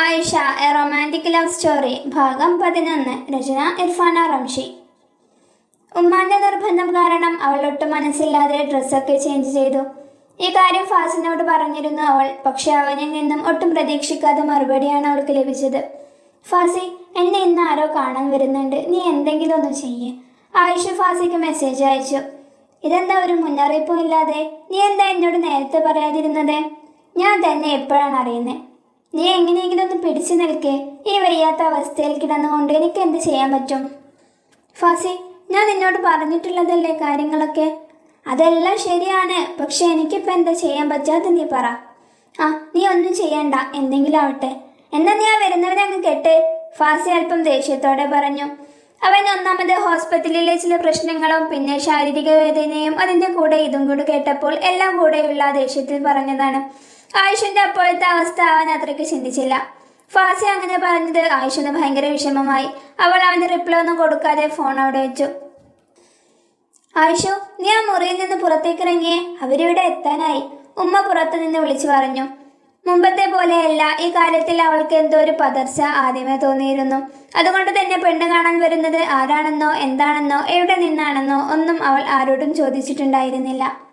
Ayisha a romantic love story ഭാഗം പതിനൊന്ന് രചന ഇർഫാന റംഷി. ഉമ്മാന്റെ നിർബന്ധം കാരണം അവൾ ഒട്ടും മനസ്സില്ലാതെ ഡ്രസ്സൊക്കെ ചേഞ്ച് ചെയ്തു. ഈ കാര്യം ഫാസിനോട് പറഞ്ഞിരുന്നു അവൾ പക്ഷെ അവനിൽ നിന്നും ഒട്ടും പ്രതീക്ഷിക്കാതെ മറുപടിയാണ് അവൾക്ക് ലഭിച്ചത്. ഫാസി എന്നെ ഇന്ന് ആരോ കാണാൻ വരുന്നുണ്ട്. നീ എന്തെങ്കിലും ഒന്ന് ചെയ്യേ. ആയിഷ ഫാസിക്ക് മെസ്സേജ് അയച്ചു. ഇതെന്താ ഒരു മുന്നറിയിപ്പും ഇല്ലാതെ? നീ എന്താ എന്നോട് നേരത്തെ പറയാതിരുന്നത്? ഞാൻ തന്നെ എപ്പോഴാണ് അറിയുന്നത് നീ എങ്ങനെയെങ്കിലും ഒന്ന് പിടിച്ചു നിൽക്കേ? ഈ വയ്യാത്ത അവസ്ഥയിൽ കിടന്നുകൊണ്ട് എനിക്ക് എന്ത് ചെയ്യാൻ പറ്റും? ഫാസി ഞാൻ നിന്നോട് പറഞ്ഞിട്ടുള്ളതല്ലേ കാര്യങ്ങളൊക്കെ? അതെല്ലാം ശരിയാണ് പക്ഷെ എനിക്കിപ്പോൾ എന്താ ചെയ്യാൻ പറ്റാത്ത നീ പറ. ആ നീ ഒന്നും ചെയ്യണ്ട എന്തെങ്കിലും ആവട്ടെ. എന്നാ നീ ആ വരുന്നവനെ അങ്ങ് കെട്ട്. ഫാസി അല്പം ദേഷ്യത്തോടെ പറഞ്ഞു. അവൻ ഒന്നാമത് ഹോസ്പിറ്റലിലെ ചില പ്രശ്നങ്ങളും പിന്നെ ശാരീരിക വേദനയും അതിന്റെ കൂടെ ഇതും കൂടെ കേട്ടപ്പോൾ എല്ലാം കൂടെയുള്ള ദേഷ്യത്തിൽ പറഞ്ഞതാണ്. ആയുഷിന്റെ അപ്പോഴത്തെ അവസ്ഥ അവൻ അത്രയ്ക്ക് ചിന്തിച്ചില്ല. ഫാസി അങ്ങനെ പറഞ്ഞത് ആയുഷിന് ഭയങ്കര വിഷമമായി. അവൾ അവന് റിപ്ലൈ ഒന്നും കൊടുക്കാതെ ഫോൺ അവിടെ വെച്ചു. ആയിഷു നീ ആ മുറിയിൽ നിന്ന് പുറത്തേക്ക് ഇറങ്ങിയേ? അവരിവിടെ എത്താനായി. ഉമ്മ പുറത്തു നിന്ന് വിളിച്ചു പറഞ്ഞു. മുമ്പത്തെ പോലെയല്ല ഈ കാര്യത്തിൽ അവൾക്ക് എന്തോ ഒരു പതർച്ച ആദ്യമേ തോന്നിയിരുന്നു. അതുകൊണ്ട് തന്നെ പെണ്ണ് കാണാൻ വരുന്നത് ആരാണെന്നോ എന്താണെന്നോ എവിടെ നിന്നാണെന്നോ ഒന്നും അവൾ ആരോടും ചോദിച്ചിട്ടുണ്ടായിരുന്നില്ല.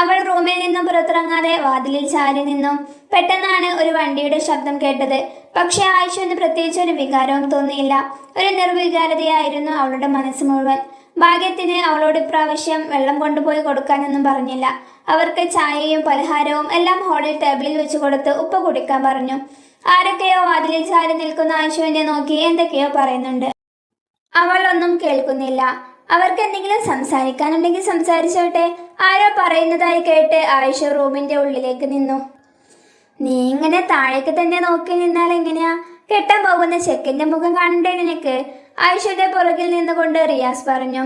അവൾ റൂമിൽ നിന്നും പുറത്തിറങ്ങാതെ വാതിലിൽ ചാരി നിന്നു പെട്ടെന്നാണ് ഒരു വണ്ടിയുടെ ശബ്ദം കേട്ടത്. പക്ഷെ ആയിഷന് പ്രത്യേകിച്ച് ഒരു വികാരവും തോന്നിയില്ല. ഒരു നിർവികാരതയായിരുന്നു അവളുടെ മനസ്സ് മുഴുവൻ. ഭാഗ്യത്തിന് അവളോട് ഇപ്രാവശ്യം വെള്ളം കൊണ്ടുപോയി കൊടുക്കാനൊന്നും പറഞ്ഞില്ല. അവർക്ക് ചായയും പലഹാരവും എല്ലാം ഹോളിൽ ടേബിളിൽ വെച്ച് കൊടുത്ത് ഉപ്പ് കുടിക്കാൻ പറഞ്ഞു. ആരൊക്കെയോ വാതിലിൽ ചാരി നിൽക്കുന്ന ആയിഷുവിനെ നോക്കി എന്തൊക്കെയോ പറയുന്നുണ്ട്. അവൾ ഒന്നും കേൾക്കുന്നില്ല. അവർക്ക് എന്തെങ്കിലും സംസാരിക്കാനുണ്ടെങ്കിൽ സംസാരിച്ചോട്ടെ. ആരോ പറയുന്നതായി കേട്ട് ആയിഷ റൂമിന്റെ ഉള്ളിലേക്ക് നിന്നു. നീ ഇങ്ങനെ താഴേക്ക് തന്നെ നോക്കി നിന്നാൽ എങ്ങനെയാ? കെട്ടാൻ പോകുന്ന ചെക്കന്റെ മുഖം കാണണ്ടേ നിനക്ക്? ആയിഷയുടെ പുറകിൽ നിന്നുകൊണ്ട് റിയാസ് പറഞ്ഞു.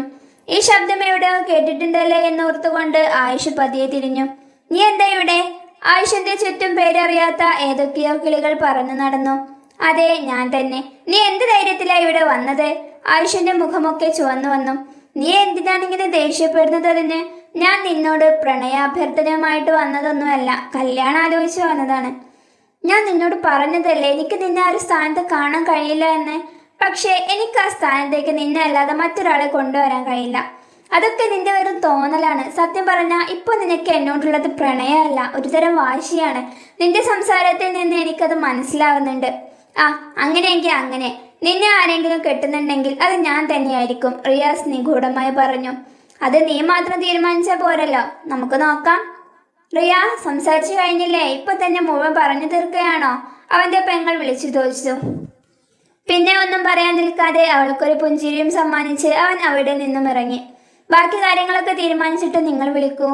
ഈ ശബ്ദം എവിടെയോ കേട്ടിട്ടുണ്ടല്ലേ എന്ന് ഓർത്തുകൊണ്ട് ആയിഷ പതിയെ തിരിഞ്ഞു. നീ എന്താ ഇവിടെ? ആയിഷന്റെ ചുറ്റും പേരറിയാത്ത ഏതൊക്കെയോ കിളികൾ പറന്നു നടന്നു. അതെ ഞാൻ തന്നെ. നീ എന്ത് ധൈര്യത്തിലാ ഇവിടെ വന്നത്? ആയിഷന്റെ മുഖമൊക്കെ ചുവന്നു വന്നു. നീ എന്തിനാണ് ഇങ്ങനെ ദേഷ്യപ്പെടുന്നത് അതിന്? ഞാൻ നിന്നോട് പ്രണയാഭ്യർത്ഥനയുമായിട്ട് വന്നതൊന്നുമല്ല കല്യാണം ആലോചിച്ച് വന്നതാണ്. ഞാൻ നിന്നോട് പറഞ്ഞതല്ലേ എനിക്ക് നിന്നെ ആ ഒരു സ്ഥാനത്ത് കാണാൻ കഴിയില്ല എന്ന്? പക്ഷേ എനിക്ക് ആ സ്ഥാനത്തേക്ക് നിന്നെ അല്ലാതെ മറ്റൊരാളെ കൊണ്ടുവരാൻ കഴിയില്ല. അതൊക്കെ നിന്റെ വെറും തോന്നലാണ്. സത്യം പറഞ്ഞാൽ ഇപ്പൊ നിനക്ക് എന്നോടുള്ളത് പ്രണയമല്ല ഒരുതരം വാശിയാണ്. നിന്റെ സംസാരത്തിൽ നിന്ന് എനിക്കത് മനസ്സിലാവുന്നുണ്ട്. ആ അങ്ങനെയെങ്കിൽ അങ്ങനെ. നിന്നെ ആരെങ്കിലും കെട്ടുന്നുണ്ടെങ്കിൽ അത് ഞാൻ തന്നെയായിരിക്കും റിയാസ് നിഗൂഢമായി പറഞ്ഞു. അത് നീ മാത്രം തീരുമാനിച്ചാൽ പോരല്ലോ. നമുക്ക് നോക്കാം. റിയ സംസാരിച്ചു കഴിഞ്ഞില്ലേ? ഇപ്പൊ തന്നെ മുഴുവൻ പറഞ്ഞു തീർക്കുകയാണോ? അവന്റെ പെങ്ങൾ വിളിച്ചു ചോദിച്ചു. പിന്നെ ഒന്നും പറയാൻ നിൽക്കാതെ അവൾക്കൊരു പുഞ്ചിരിയും സമ്മാനിച്ച് അവൻ അവിടെ നിന്നും ഇറങ്ങി. ബാക്കി കാര്യങ്ങളൊക്കെ തീരുമാനിച്ചിട്ട് നിങ്ങൾ വിളിക്കൂ.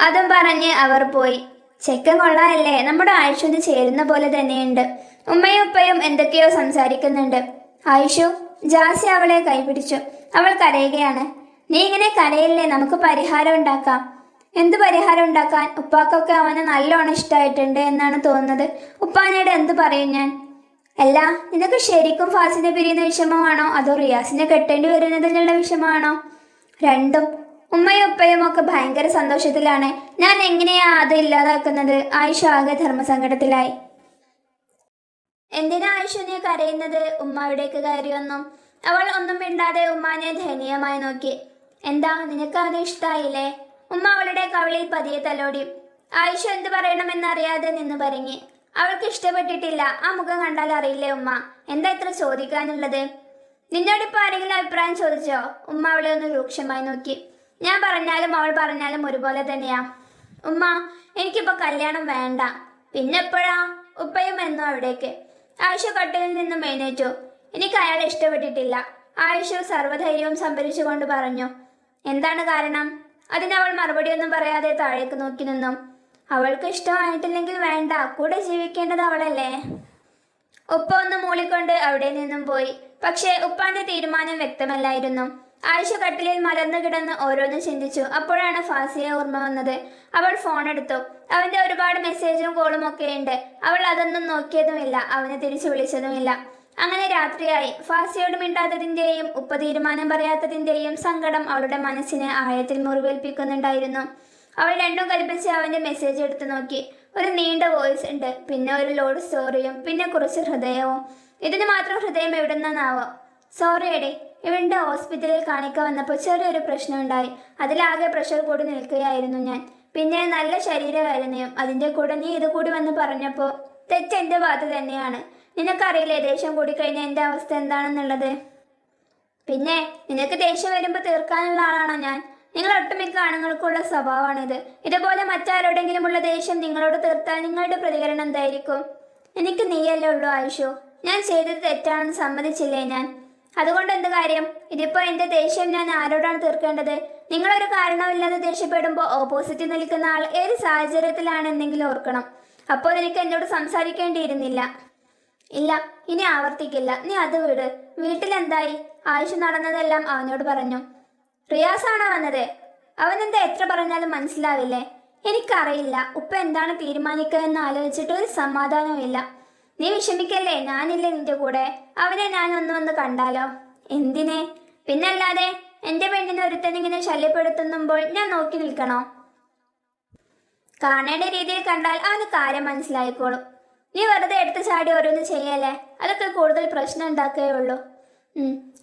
അതും പറഞ്ഞ് അവർ പോയി. ചെക്കൻ കൊള്ളാമല്ലേ നമ്മുടെ ആയിഷുവിന് ചേരുന്ന പോലെ തന്നെയുണ്ട്. ഉമ്മയും ഉപ്പയും എന്തൊക്കെയോ സംസാരിക്കുന്നുണ്ട്. ആയിഷു ജാസി അവളെ കൈപിടിച്ചു. അവൾ കരയുകയാണ്. നീ ഇങ്ങനെ കരയില്ലേ? നമുക്ക് പരിഹാരം ഉണ്ടാക്കാം. എന്ത് പരിഹാരം ഉണ്ടാക്കാൻ? ഉപ്പാക്കൊക്കെ അവന് നല്ലോണം ഇഷ്ടമായിട്ടുണ്ട് എന്നാണ് തോന്നുന്നത്. ഉപ്പാനോട് എന്ത് പറയും ഞാൻ? അല്ല നിനക്ക് ശരിക്കും ഫാസിനെ പിരിയുന്ന വിഷമമാണോ? അതോ റിയാസിനെ കെട്ടേണ്ടി വരുന്നതിനുള്ള വിഷമമാണോ? രണ്ടും. ഉമ്മയും ഉപ്പയും ഒക്കെ ഭയങ്കര സന്തോഷത്തിലാണ്. ഞാൻ എങ്ങനെയാ അത് ഇല്ലാതാക്കുന്നത്? ആയിഷ ആകെ ധർമ്മസങ്കടത്തിലായി. എന്തിനാ ആയിഷ നീ കരയുന്നത്? ഉമ്മ അവിടേക്ക് കയറി വന്നു. അവൾ ഒന്നും മിണ്ടാതെ ഉമ്മാനെ ദയനീയമായി നോക്കി. എന്താ നിനക്ക് അത് ഇഷ്ടായില്ലേ? ഉമ്മ അവളുടെ കവിളിൽ പതിയെ തലോടി. ആയിഷ എന്ത് പറയണമെന്നറിയാതെ നിന്ന് പരങ്ങി. അവൾക്ക് ഇഷ്ടപ്പെട്ടിട്ടില്ല. ആ മുഖം കണ്ടാൽ അറിയില്ലേ ഉമ്മ? എന്താ ഇത്ര ചോദിക്കാനുള്ളത്? നിന്നോടിപ്പോ ആരെങ്കിലും അഭിപ്രായം ചോദിച്ചോ? ഉമ്മ അവളെ ഒന്ന് രൂക്ഷമായി നോക്കി. ഞാൻ പറഞ്ഞാലും അവൾ പറഞ്ഞാലും ഒരുപോലെ തന്നെയാ. ഉമ്മ എനിക്കിപ്പോ കല്യാണം വേണ്ട. പിന്നെ എപ്പോഴാ? ഉപ്പയും എന്നോ അവിടേക്ക്. ആയിഷ കട്ടിലിൽ നിന്നും എഴുന്നേറ്റു. എനിക്ക് അയാളെ ഇഷ്ടപ്പെട്ടിട്ടില്ല. ആയിഷ സർവധൈര്യവും സംഭരിച്ചുകൊണ്ട് പറഞ്ഞു. എന്താണ് കാരണം? അതിനവൾ മറുപടിയൊന്നും പറയാതെ താഴേക്ക് നോക്കി നിന്നു. അവൾക്ക് ഇഷ്ടമായിട്ടില്ലെങ്കിൽ വേണ്ട. കൂടെ ജീവിക്കേണ്ടത് അവളല്ലേ? ഉപ്പ ഒന്ന് മൂളിക്കൊണ്ട് അവിടെ നിന്നും പോയി. പക്ഷേ ഉപ്പാന്റെ തീരുമാനം വ്യക്തമല്ലായിരുന്നു. ആയിഷ കട്ടിലിൽ മലർന്നു കിടന്ന് ഓരോന്നും ചിന്തിച്ചു. അപ്പോഴാണ് ഫാസിയെ ഓർമ്മ വന്നത്. അവൾ ഫോൺ എടുത്തു. അവന്റെ ഒരുപാട് മെസ്സേജും കോളും ഒക്കെ ഉണ്ട്. അവൾ അതൊന്നും നോക്കിയതുമില്ല. അവനെ തിരിച്ചു വിളിച്ചതുമില്ല. അങ്ങനെ രാത്രിയായി. ഫാസിയോട് മിണ്ടാത്തതിന്റെയും ഉപ്പ തീരുമാനം പറയാത്തതിന്റെയും സങ്കടം അവളുടെ മനസ്സിനെ ആഴത്തിൽ മുറിവേൽപ്പിക്കുന്നുണ്ടായിരുന്നു. അവൾ രണ്ടും കൽപ്പിച്ച് അവന്റെ മെസ്സേജ് എടുത്തു നോക്കി. ഒരു നീണ്ട വോയിസ് ഉണ്ട്. പിന്നെ ഒരു ലോഡ് സ്റ്റോറിയും പിന്നെ കുറച്ച് ഹൃദയവും. ഇതിന് മാത്രം ഹൃദയം എവിടുന്നാവോ സോറി ഇവിടെ ഹോസ്പിറ്റലിൽ കാണിക്കാൻ വന്നപ്പോൾ ചെറിയൊരു പ്രശ്നം ഉണ്ടായി അതിലാകെ പ്രഷർ കൂടി നിൽക്കുകയായിരുന്നു ഞാൻ. പിന്നെ നല്ല ശരീരവേദനയും അതിന്റെ കൂടെ നീ ഇത് കൂടി വന്ന് പറഞ്ഞപ്പോൾ തെറ്റ് എന്റെ ഭാഗത്ത് തന്നെയാണ്. നിനക്കറിയില്ലേ ദേഷ്യം കൂടി കഴിഞ്ഞാൽ എന്റെ അവസ്ഥ എന്താണെന്നുള്ളത്? പിന്നെ നിനക്ക് ദേഷ്യം വരുമ്പോൾ തീർക്കാനുള്ള ആളാണോ ഞാൻ? നിങ്ങൾ ഒട്ടുമിക്ക ആണുങ്ങൾക്കുള്ള സ്വഭാവമാണിത്. ഇതുപോലെ മറ്റാരോടെങ്കിലുമുള്ള ദേഷ്യം നിങ്ങളോട് തീർത്താൽ നിങ്ങളുടെ പ്രതികരണം എന്തായിരിക്കും? എനിക്ക് നീയല്ലേ ഉള്ളൂ ആയുഷു? ഞാൻ ചെയ്തത് തെറ്റാണെന്ന് സമ്മതിച്ചില്ലേ ഞാൻ? അതുകൊണ്ട് എന്ത് കാര്യം? ഇതിപ്പോ എന്റെ ദേഷ്യം ഞാൻ ആരോടാണ് തീർക്കേണ്ടത്? നിങ്ങളൊരു കാരണമില്ലാതെ ദേഷ്യപ്പെടുമ്പോൾ ഓപ്പോസിറ്റ് നിൽക്കുന്ന ആൾ ഏത് സാഹചര്യത്തിലാണെന്നെങ്കിലും ഓർക്കണം. അപ്പോൾ എനിക്ക് എന്നോട് സംസാരിക്കേണ്ടിയിരുന്നില്ല. ഇല്ല ഇനി ആവർത്തിക്കില്ല. നീ അത് വിട്. വീട്ടിലെന്തായി? ആയിഷ നടന്നതെല്ലാം അവനോട് പറഞ്ഞു. റിയാസാണോ വന്നത്? എന്താ എത്ര പറഞ്ഞാലും മനസ്സിലാവില്ലേ? എനിക്കറിയില്ല. ഉപ്പ എന്താണ് തീരുമാനിക്കുക എന്ന് ആലോചിച്ചിട്ട് ഒരു സമാധാനമില്ല നീ വിഷമിക്കല്ലേ? ഞാനില്ലേ നിന്റെ കൂടെ. അവനെ ഞാൻ ഒന്ന് വന്ന് കണ്ടാലോ? എന്തിനെ? പിന്നല്ലാതെ എന്റെ പെണ്ണിനെ ഒരുത്തനിങ്ങനെ ശല്യപ്പെടുത്തുമ്പോൾ ഞാൻ നോക്കി നിൽക്കണോ? കാണേണ്ട രീതിയിൽ കണ്ടാൽ അവന് കാര്യം മനസ്സിലായിക്കോളും. നീ വെറുതെ എടുത്തു ചാടി ഓരോന്ന് ചെയ്യല്ലേ? അതൊക്കെ കൂടുതൽ പ്രശ്നം ഉണ്ടാക്കുകയുള്ളൂ.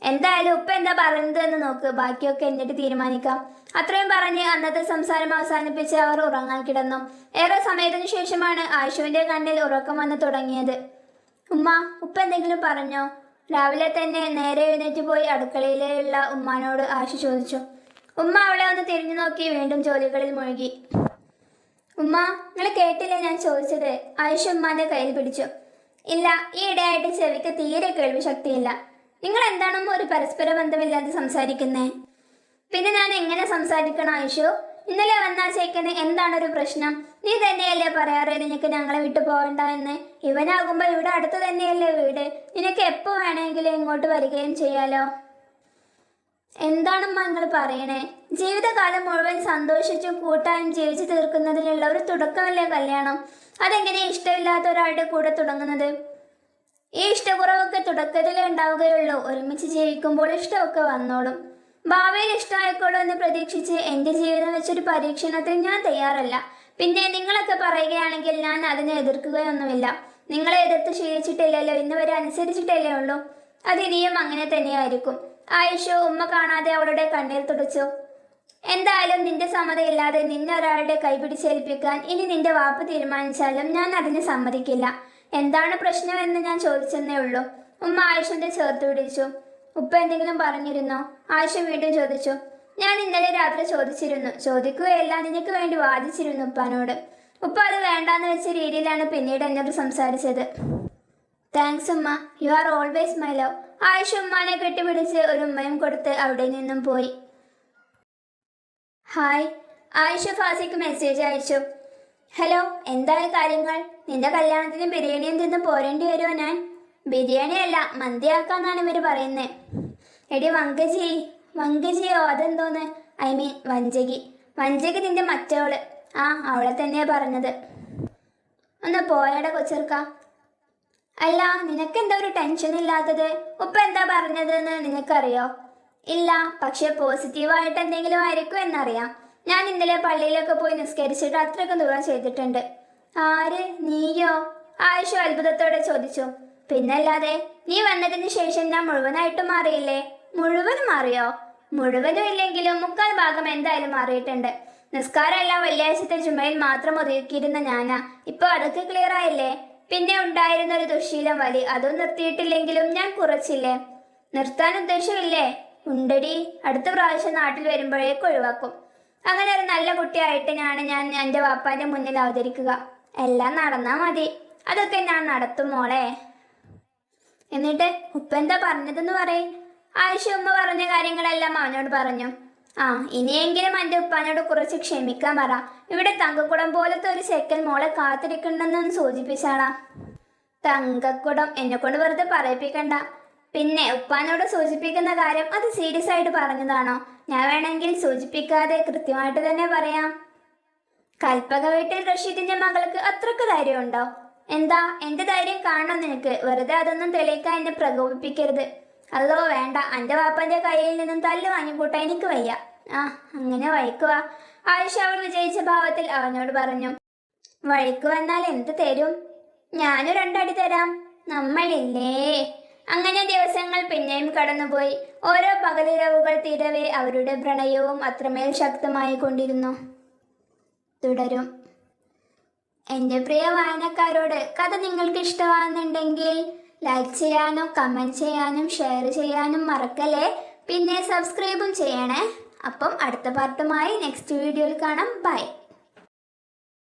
എന്തായാലും ഉപ്പ എന്താ പറയുന്നത് എന്ന് നോക്ക്. ബാക്കിയൊക്കെ എന്നിട്ട് തീരുമാനിക്കാം. അത്രയും പറഞ്ഞ് അന്നത്തെ സംസാരം അവസാനിപ്പിച്ച് അവർ ഉറങ്ങാൻ കിടന്നു. ഏറെ സമയത്തിന് ശേഷമാണ് ആശുവിന്റെ കണ്ണിൽ ഉറക്കം വന്നു തുടങ്ങിയത്. ഉമ്മ ഉപ്പ എന്തെങ്കിലും പറഞ്ഞോ? രാവിലെ തന്നെ നേരെ എഴുന്നേറ്റ് പോയി അടുക്കളയിലുള്ള ഉമ്മാനോട് ആശു ചോദിച്ചു. ഉമ്മ അവളെ ഒന്ന് തിരിഞ്ഞു നോക്കി വീണ്ടും ജോലികളിൽ മുഴുകി. ഉമ്മ നിങ്ങൾ കേട്ടില്ലേ ഞാൻ ചോദിച്ചത്? ആയിഷ ഉമ്മാന്റെ കയ്യിൽ പിടിച്ചു. ഇല്ല ഈ ഇടയായിട്ട് ചെവിക്ക് തീരെ കേൾവി ശക്തിയില്ല നിങ്ങൾ എന്താണോ ഒരു പരസ്പര ബന്ധമില്ലാതെ സംസാരിക്കുന്നേ? പിന്നെ ഞാൻ എങ്ങനെ സംസാരിക്കണം ഐഷു ഇന്നലെ വന്ന ചേക്കന് എന്താണ് ഒരു പ്രശ്നം? നീ തന്നെയല്ലേ പറയാറ് നിനക്ക് ഞങ്ങളെ വിട്ടു പോകണ്ട എന്ന്? ഇവനാകുമ്പോ ഇവിടെ അടുത്ത് തന്നെയല്ലേ വീട്? നിനക്ക് എപ്പോ വേണമെങ്കിലും ഇങ്ങോട്ട് വരികയും ചെയ്യാലോ? എന്താണമ്മ നിങ്ങൾ പറയണേ? ജീവിതകാലം മുഴുവൻ സന്തോഷിച്ചും കൂട്ടായും ജീവിച്ചു തീർക്കുന്നതിനുള്ള ഒരു തുടക്കമല്ലേ കല്യാണം? അതെങ്ങനെ ഇഷ്ടമില്ലാത്ത ഒരാളുടെ കൂടെ തുടങ്ങുന്നത്? ഈ ഇഷ്ടക്കുറവൊക്കെ തുടക്കത്തിലേ ഉണ്ടാവുകയുള്ളൂ. ഒരുമിച്ച് ജീവിക്കുമ്പോൾ ഇഷ്ടമൊക്കെ വന്നോളും. ഭാവിയിൽ ഇഷ്ടമായിക്കോളൂ എന്ന് പ്രതീക്ഷിച്ച് എന്റെ ജീവിതം വെച്ചൊരു പരീക്ഷണത്തിന് ഞാൻ തയ്യാറല്ല. പിന്നെ നിങ്ങളൊക്കെ പറയുകയാണെങ്കിൽ ഞാൻ അതിനെ എതിർക്കുകയൊന്നുമില്ല. നിങ്ങളെ എതിർത്ത് ശീലിച്ചിട്ടില്ലല്ലോ ഇന്ന് വരെ അനുസരിച്ചിട്ടല്ലേ ഉള്ളൂ. അതിനിയും അങ്ങനെ തന്നെയായിരിക്കും. ആയിഷ ഉമ്മ കാണാതെ അവളുടെ കണ്ണീർ തുടച്ചു. എന്തായാലും നിന്റെ സമ്മതമില്ലാതെ നിന്നെ ഒരാളുടെ കൈപിടിച്ചേൽപ്പിക്കാൻ ഇനി നിന്റെ വാപ്പ് തീരുമാനിച്ചാലും ഞാൻ അതിന് സമ്മതിക്കില്ല. എന്താണ് പ്രശ്നം എന്ന് ഞാൻ ചോദിച്ചെന്നേ ഉള്ളൂ. ഉമ്മ ആയിഷന്റെ ചേർത്ത് പിടിച്ചു. ഉപ്പ എന്തെങ്കിലും പറഞ്ഞിരുന്നോ? ആയിഷ വീണ്ടും ചോദിച്ചു. ഞാൻ ഇന്നലെ രാത്രി ചോദിച്ചിരുന്നു. ചോദിക്കുകയല്ല നിനക്ക് വേണ്ടി വാദിച്ചിരുന്നു ഉപ്പാനോട്. ഉപ്പ അത് വേണ്ടാന്ന് വെച്ച രീതിയിലാണ് പിന്നീട് എന്നോട് സംസാരിച്ചത്. താങ്ക്സ് ഉമ്മ. You are always my love Ayisha ഉമ്മാനെ കെട്ടിപ്പിടിച്ച് ഒരു ഉമ്മയും കൊടുത്ത് അവിടെ നിന്നും പോയി. ഹായ് ആയിഷ ഫാസിക്ക് മെസ്സേജ് അയച്ചു. ഹലോ എന്താണ് കാര്യങ്ങൾ? നിന്റെ കല്യാണത്തിന് ബിരിയാണിയും തിന്ന് പോരേണ്ടി വരുമോ ഞാൻ? ബിരിയാണി അല്ല മന്തിയാക്കാന്നാണ് ഇവർ പറയുന്നത് എടി വങ്കജി വങ്കജിയോ അതെന്തോന്ന്? I mean വഞ്ചകി. വഞ്ചകി നിന്റെ മറ്റവൾ. ആ അവളെ തന്നെയാ പറഞ്ഞത്. ഒന്ന് പോയട കൊച്ചിർക്ക അല്ല നിനക്കെന്താ ഒരു ടെൻഷൻ ഇല്ലാത്തത്? ഉപ്പ എന്താ പറഞ്ഞതെന്ന് നിനക്കറിയോ? ഇല്ല പക്ഷെ പോസിറ്റീവായിട്ട് എന്തെങ്കിലും ആയിരിക്കും എന്നറിയാം. ഞാൻ ഇന്നലെ പള്ളിയിലൊക്കെ പോയി നിസ്കരിച്ചിട്ട് അത്രയ്ക്ക് ദൂരം ചെയ്തിട്ടുണ്ട്. ആര്? നീയോ? ആയിഷു അത്ഭുതത്തോടെ ചോദിച്ചു. പിന്നല്ലാതെ നീ വന്നതിന് ശേഷം ഞാൻ മുഴുവനായിട്ടും മാറിയില്ലേ? മുഴുവനും മാറിയോ? മുഴുവനും ഇല്ലെങ്കിലും മുക്കാൽ ഭാഗം എന്തായാലും മാറിയിട്ടുണ്ട്. നിസ്കാരമല്ല വെള്ളിയാഴ്ചത്തെ ചുമയിൽ മാത്രം ഒതുക്കിയിരുന്ന ഞാനാ. ഇപ്പൊ അതൊക്കെ ക്ലിയർ ആയില്ലേ? പിന്നെ ഉണ്ടായിരുന്ന ഒരു ദുശീലം വലി. അതും നിർത്തിയിട്ടില്ലെങ്കിലും ഞാൻ കുറച്ചില്ലേ? നിർത്താൻ ഉദ്ദേശമില്ലേ? ഉണ്ടടി. അടുത്ത പ്രാവശ്യം നാട്ടിൽ വരുമ്പോഴേക്ക് ഒഴിവാക്കും. അങ്ങനെ ഒരു നല്ല കുട്ടിയായിട്ട് ഞാൻ ഞാൻ എന്റെ വാപ്പാന്റെ മുന്നിൽ അവതരിക്കുക. എല്ലാം നടന്നാ മതി. അതൊക്കെ ഞാൻ നടത്തും മോളെ. എന്നിട്ട് ഉപ്പ എന്താ പറഞ്ഞതെന്ന് പറയും. ആയിഷ ഉമ്മ പറഞ്ഞ കാര്യങ്ങളെല്ലാം അവനോട് പറഞ്ഞു. ആ ഇനിയെങ്കിലും എന്റെ ഉപ്പാനോട് കുറച്ച് ക്ഷമിക്കാൻ പറ. ഇവിടെ തങ്കക്കുടം പോലത്തെ ഒരു സെക്കൽ മോളെ കാത്തിരിക്കണ്ടെന്നൊന്ന് സൂചിപ്പിച്ചാളാ. തങ്കക്കുടം എന്നെ കൊണ്ട് വെറുതെ പറയിപ്പിക്കണ്ട. പിന്നെ ഉപ്പാനോട് സൂചിപ്പിക്കുന്ന കാര്യം അത് സീരിയസ് ആയിട്ട് പറഞ്ഞതാണോ? ഞാൻ വേണമെങ്കിൽ സൂചിപ്പിക്കാതെ കൃത്യമായിട്ട് തന്നെ പറയാം. കൽപ്പക വീട്ടിൽ റഷീദിന്റെ മകൾക്ക് അത്രയ്ക്ക് ധൈര്യമുണ്ടോ? എന്താ? എന്റെ ധൈര്യം കാണണം നിനക്ക്? വെറുതെ അതൊന്നും തെളിയിക്കാൻ എന്നെ പ്രകോപിപ്പിക്കരുത്. അതോ വേണ്ട. എന്റെ വാപ്പന്റെ കയ്യിൽ നിന്നും തല്ല് വാങ്ങിക്കൂട്ടാൻ എനിക്ക് വയ്യ. ആ അങ്ങനെ വഴിക്കുക ആയിഷ അവൾ വിജയിച്ച ഭാവത്തിൽ അവനോട് പറഞ്ഞു വഴിക്കു വന്നാൽ എന്ത് തരും? ഞാനും രണ്ടടി തരാം. നമ്മളില്ലേ അങ്ങനെ ദിവസങ്ങൾ പിന്നെയും കടന്നുപോയി. ഓരോ പകലിരവുകൾ തീരവേ അവരുടെ പ്രണയവും അത്രമേൽ ശക്തമായി കൊണ്ടിരുന്നു. തുടരും. എന്റെ പ്രിയ വായനക്കാരോട് കഥ നിങ്ങൾക്ക് ഇഷ്ടമാകുന്നുണ്ടെങ്കിൽ ലൈക്ക് ചെയ്യാനും കമന്റ് ചെയ്യാനും ഷെയർ ചെയ്യാനും മറക്കല്ലേ? പിന്നെ സബ്സ്ക്രൈബും ചെയ്യണേ. അപ്പം അടുത്ത പാർട്ടുമായി നെക്സ്റ്റ് വീഡിയോയിൽ കാണാം. ബൈ